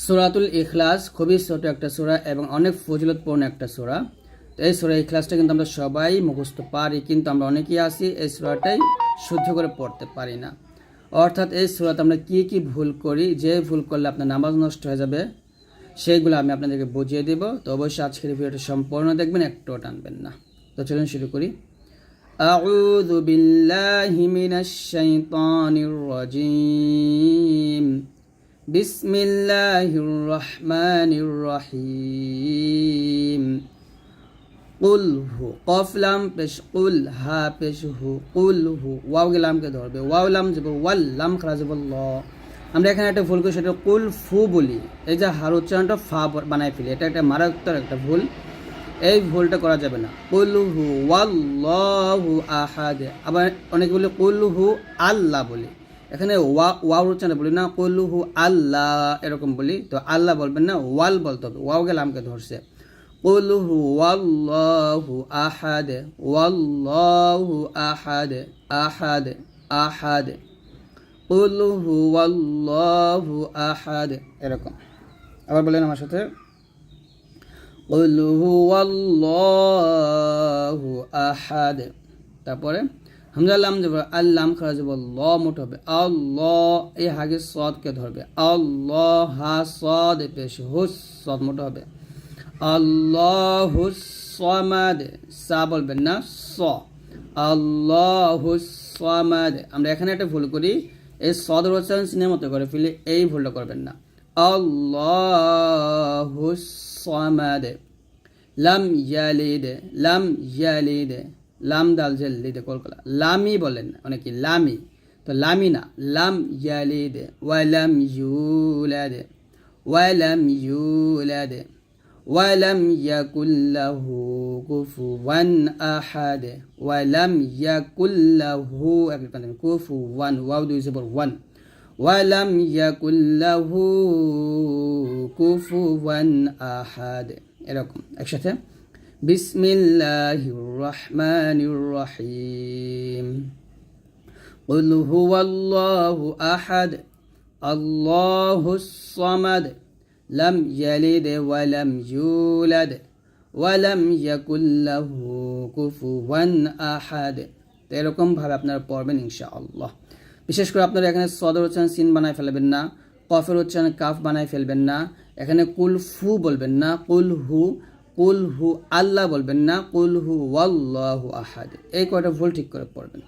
সুরাতুল ইখলাস খুবই ছোট একটা সুরা এবং অনেক ফজিলতপূর্ণ একটা সুরা তো এই সুরা ইখলাসটা কিন্তু আমরা সবাই মুখস্থ পারি কিন্তু আমরা অনেকেই আছি এই সুরাটাই শুদ্ধ করে পড়তে পারি না অর্থাৎ এই সুরাতে আমরা কি কি ভুল করি যে ভুল করলে আপনার নামাজ নষ্ট হয়ে যাবে সেইগুলো আমি আপনাদেরকে বুঝিয়ে দেব তো অবশ্যই আজকের ভিডিওটা সম্পূর্ণ দেখবেন একটুও টানবেন না তো চলুন শুরু করি أعوذ بالله من الشيطان الرجيم بسم الله الرحمن الرحيم قل هو قف لام পেশ قل হা পেশ হু قل হু ওয়াও লামকে ধরবে ওয়াও লাম যাব ওয়াল লাম খারা যাব ল আমরা এখানে একটা ভুল করি সেটা কুল ফু বলি এই যে হার উচ্চারণটা ফা বানাই ফেলি এটা একটা মারাত্মক একটা ভুল এই ভুলটা করা যাবে না কুলহু ওয়াল্লাহু আহাদ আবার অনেকে বলে কুলহু আল্লাহ বলি এখানে ওয়া, ওয়াও উচ্চারণ বলি না, কলুহু আল্লাহ এরকম বলি। তো আল্লাহ বলবেন না, ওয়াল বলতে হবে। ওয়াও গেলে আমাকে ধরছে। কলুহু ওয়াল্লাহু আহাদ ওয়াল্লাহু আহাদ আহাদ আহাদ। কলুহু ওয়াল্লাহু আহাদ, এরকম। আবার বলেন আমার সাথে। কলুহু ওয়াল্লাহু আহাদ। তারপরে হামজা লাম যাব আল্লাম খারা যাব ল মোট হবে। আল্লাহ, এই হাগে সদকে ধরবে? আল্লাহ হা সদ পেশ হুস সদ মোট হবে। আল্লাহ সমাদ, সা বলবেন না, স। আল্লাহ সমাদ। আমরা এখানে একটা ভুল করি, এই সদ উচ্চারণ সিনের মতো করে ফেলে এই ভুলটা করবেন না। আল্লাহ সমাদ, লাম ইয়ালিদ লাম ইয়ালিদ। লাম দাল জেল দিতে কলকাতা। লামি বলেন অনেকে মানে লামি তো লামি না, লাম ইয়ালিদ, ওয়ালাম ইউলাদ, ওয়ালাম দে ওয়ালাম ইয়াকুল্লাহু কুফুওয়ান আহাদ, ওয়ালাম ইয়াকুল্লাহু, এক মানে কুফু ওয়ান ওয়াও দুই জবর, ওয়ান। ওয়ালাম ইয়াকুল্লাহু কুফুওয়ান আহাদ, এরকম, একসাথে। বিসমিল্লাহির রহমানির রহিম قل هو الله أحد الله الصمد لم يلد ولم يولد ولم يكن له كفوا أحد তো এরকমভাবে আপনারা পড়বেন ইনশাআল্লাহ বিশেষ করে আপনারা এখানে সদর উচ্চারণ সিন বানায় ফেলবেন না কফের উচ্চারণ কাফ বানায় ফেলবেন না এখানে কুল ফু বলবেন না কুল হু কুল হু আল্লাহ বলবেন না কুল হু আহাদ। এই কয়টা ভুল ঠিক করে পড়বেন।